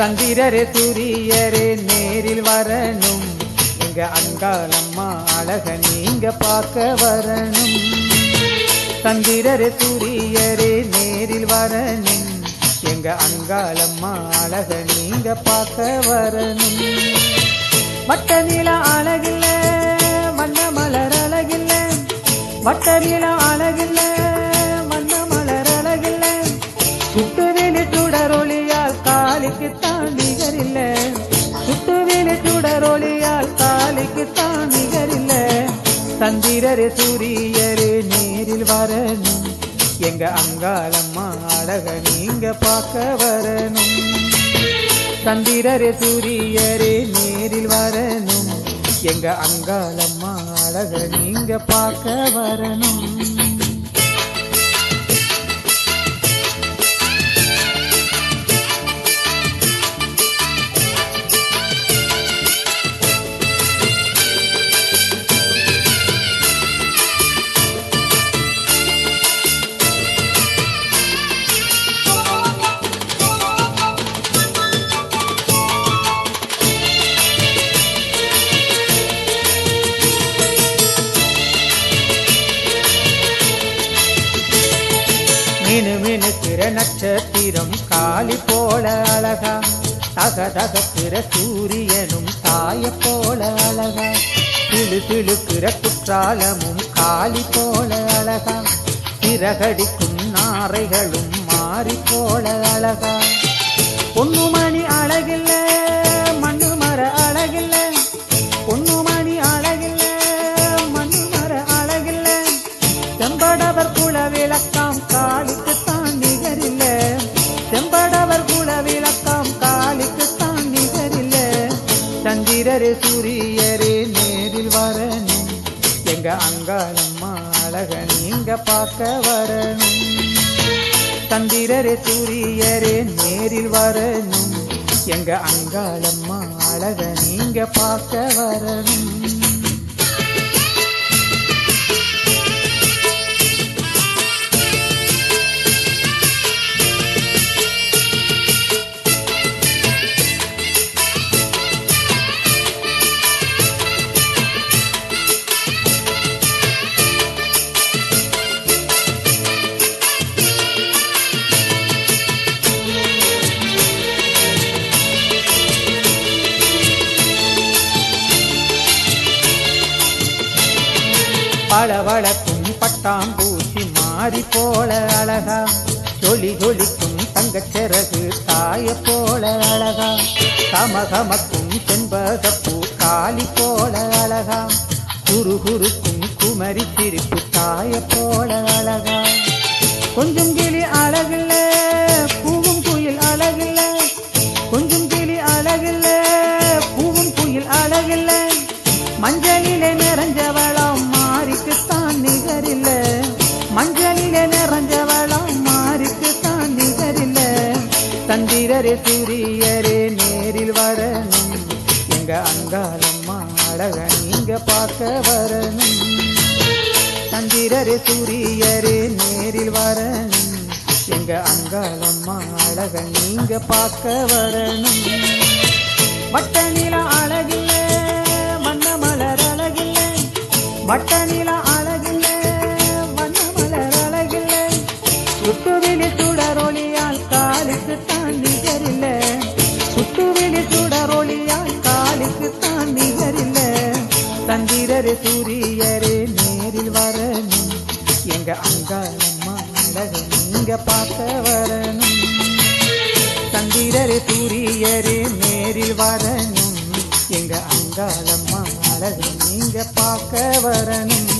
சந்திரரே சூரியரே நேரில் வரணும். எங்க அங்காளம்மா அழக நீங்க பார்க்க வரணும். சந்திரரே சூரியரே நேரில் வரணும். எங்க அங்காளம்மா அழக நீங்க பார்க்க வரணும். மட்ட நில அழகில்ல வண்ண மலர் அழகில்ல. மட்ட நில அழகில்ல சந்திரரே சூரியரே நேரில் வரணும். எங்க அங்காளம்மா அழக நீங்க பார்க்க வரணும். சந்திரரே சூரியரே நேரில் வரணும். எங்க அங்காளம்மா அழக நீங்க பார்க்க வரணும். மினுக்கிற நட்சத்திரம் காலி போல அழகா. தக தகக்கிற சூரியனும் தாய போல அழகா. திழு திழுக்கிற குற்றாலமும் காலி போல அழகா. சிறகடிக்கும் நாரைகளும் மாறி போல அழகா. பொன்னுமணி அழகில்லை எங்க அங்காளம்மா அழக நீங்க பார்க்க வரணும். சந்திரரே சூரியரே நேரில் வரணும். எங்க அங்காளம்மா அழக நீங்க பார்க்க வரணும். பளபளக்கும் பட்டாம்பூசி மாறி போல அழகா. ஜொலி ஜொலிக்கும் தங்கச் சிறகு தாய போல அழகா. கமகமக்கும் செண்பகப்பூ காளி போல அழகா. குறுகுறுக்கும் குமரி திருப்பு தாய போல அழகா. கொஞ்சம் கிளி அழகில்ல பூவும் குயில் அழகில்ல. கொஞ்சம் கிளி அழகில்ல பூவும் குயில் அழகில்ல. மஞ்சளிலே நிறைஞ்சவளா சந்திரரே சூரியரே நேரில் வரணும். எங்க அங்காளம்மா அழக நீங்க பார்க்க வரணும். சந்திரரே சூரியரே நேரில் வரணும். எங்க அங்காளம்மா அழக நீங்க பார்க்க வரணும். வட்ட நில அழகில்ல வண்ண மலர் அழகில்ல. வட்ட நில அழகில்ல வண்ண மலர் அழகில்ல. சுட்டுவிழி காலுக்கு தாண்டி நிகரில்ல சுட்டுவிழி சுடரொளியால் காலுக்கு தாண்டி நிகரில்ல சந்திரரே சூரியரே நேரில் வரணும். எங்க அங்காளம்மா அழக நீங்க பார்க்க வரணும். சந்திரரே சூரியரே நேரில் வரணும். எங்க அங்காளம்மா அழகு நீங்க பார்க்க வரணும்.